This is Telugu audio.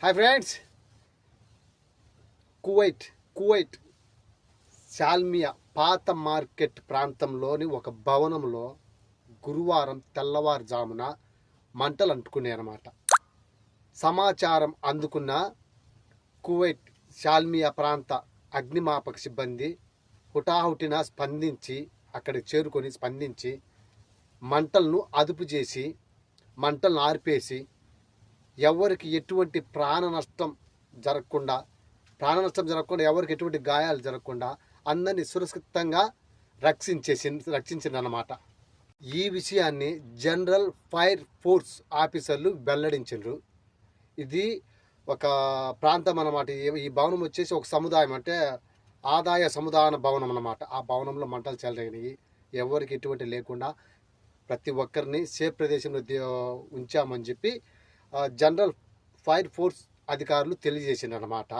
Hi friends Kuwait Kuwait Salmiya పాత మార్కెట్ ప్రాంతంలోని ఒక భవనంలో గురువారం తెల్లవారుజామున మంటలు అంటుకున్నాయి సమాచారం అందుకున్న కువైట్ శాల్మియా ప్రాంత అగ్నిమాపక సిబ్బంది హుటాహుటిన స్పందించి అక్కడికి చేరుకొని స్పందించి మంటలను అదుపు చేసి మంటలను ఆర్పేసి ఎవరికి ఎటువంటి ప్రాణ నష్టం జరగకుండా ప్రాణ నష్టం జరగకుండా ఎవరికి ఎటువంటి గాయాలు జరగకుండా అందరినీ సురక్షితంగా రక్షించేసి రక్షించిందన్నమాట. ఈ విషయాన్ని జనరల్ ఫైర్ ఫోర్స్ ఆఫీసర్లు వెల్లడించారు ఇది ఒక ప్రాంతం అన్నమాట. ఈ- భవనం వచ్చేసి ఒక సముదాయం అంటే ఆదాయ సముదాయ భవనం అన్నమాట. ఆ భవనంలో మంటలు చెలరేగినాయి. ఎవరికి ఎటువంటి లేకుండా ప్రతి ఒక్కరిని సేఫ్ ప్రదేశంలో ఉంచామని చెప్పి జనరల్ ఫైర్ ఫోర్స్ అధికారులు తెలియజేసిందనమాట